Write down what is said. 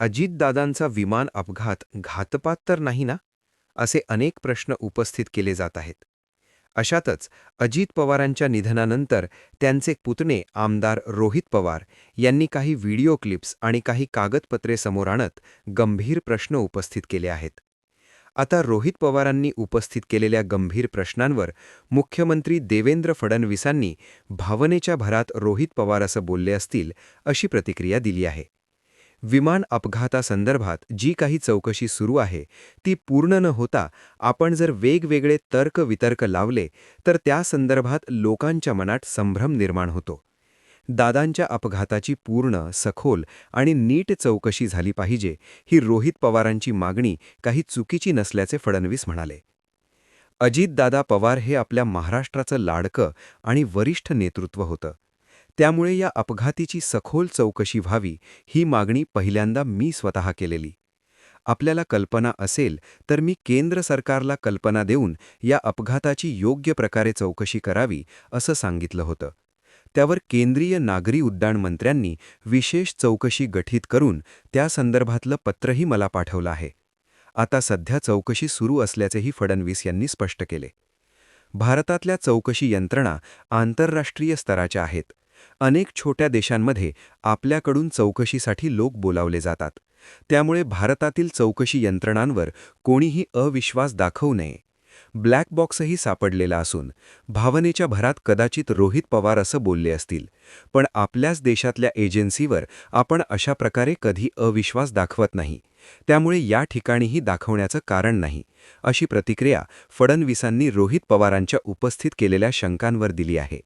अजितदादांचा विमान अपघात घातपात तर नाही ना? असे अनेक प्रश्न उपस्थित केले जात आहेत. अशातच अजित पवारांच्या निधनानंतर त्यांचे पुतणे आमदार रोहित पवार यांनी काही व्हिडिओ क्लिप्स आणि काही कागदपत्रे समोर आणत गंभीर प्रश्न उपस्थित केले आहेत. आता रोहित पवारांनी उपस्थित केलेल्या गंभीर प्रश्नांवर मुख्यमंत्री देवेंद्र फडणवीसांनी भावनेच्या भरात रोहित पवार असं बोलले असतील अशी प्रतिक्रिया दिली आहे. विमान अपघातासंदर्भात जी काही चौकशी सुरू आहे ती पूर्ण न होता आपण जर वेगवेगळे तर्क वितर्क लावले तर त्या संदर्भात लोकांच्या मनात संभ्रम निर्माण होतो. दादांच्या अपघाताची पूर्ण सखोल आणि नीट चौकशी झाली पाहिजे ही रोहित पवारांची मागणी काही चुकीची नसल्याचे फडणवीस म्हणाले. अजितदादा पवार हे आपल्या महाराष्ट्राचं लाडकं आणि वरिष्ठ नेतृत्व होतं. त्यामुळे या अपघातीची सखोल चौकशी व्हावी ही मागणी पहिल्यांदा मी स्वतः केलेली. आपल्याला कल्पना असेल तर मी केंद्र सरकारला कल्पना देऊन या अपघाताची योग्य प्रकारे चौकशी करावी असं सांगितलं होतं. त्यावर केंद्रीय नागरी उड्डाण मंत्र्यांनी विशेष चौकशी गठीत करून त्या संदर्भातलं पत्रही मला पाठवलं आहे. आता सध्या चौकशी सुरू असल्याचेही फडणवीस यांनी स्पष्ट केले. भारतातल्या चौकशी यंत्रणा आंतरराष्ट्रीय स्तराच्या आहेत. अनेक छोट्या देशांमध्ये आपल्याकडून चौकशीसाठी लोक बोलावले जातात. त्यामुळे भारतातील चौकशी यंत्रणांवर कोणीही अविश्वास दाखवू नये. ब्लॅक बॉक्सही सापडलेला असून भावनेच्या भरात कदाचित रोहित पवार असं बोलले असतील. पण आपल्याच देशातल्या एजन्सीवर आपण अशा प्रकारे कधी अविश्वास दाखवत नाही. त्यामुळे या ठिकाणीही दाखवण्याचं कारण नाही अशी प्रतिक्रिया फडणवीसांनी रोहित पवारांच्या उपस्थित केलेल्या शंकांवर दिली आहे.